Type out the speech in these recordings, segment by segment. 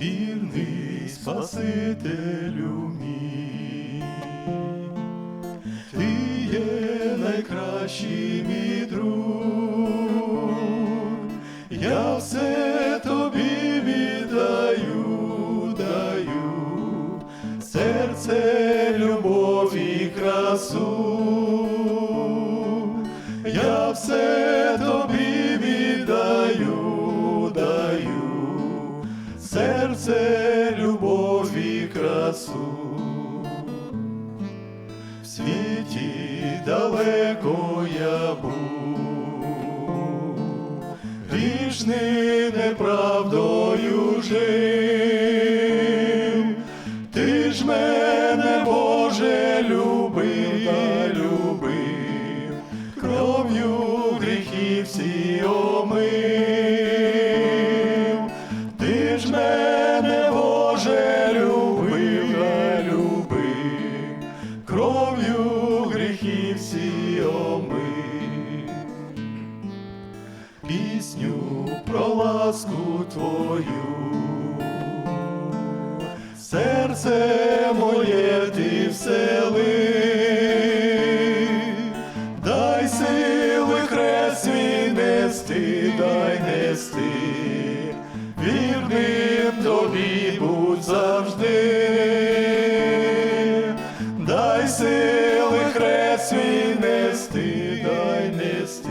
вірний Спасителю мій, ти є найкращий мій друг, я все тобі віддаю, даю, серце, любов і красу, я все серце, любов і красу. В світі далеко я був, грішний неправдою жив, ти ж мене, Боже, любив, любив, кров'ю гріхи всі омив, кров'ю гріхи всі омив пісню про ласку твою. Серце моє ти всели, дай сили хрест свій нести, дай нести, вірним тобі будь завжди, дай сили хрест свій нести, дай нести.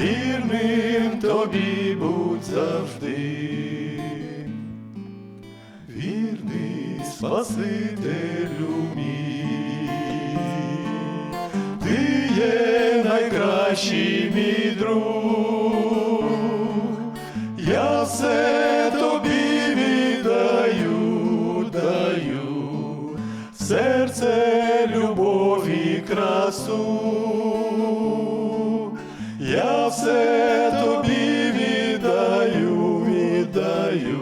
Вірним тобі будь завжди, вірний Спасителю мій, ти є найкращий мій друг, я все серце любові красу, я все тобі віддаю, віддаю,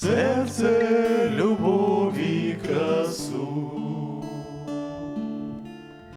серце любові красу.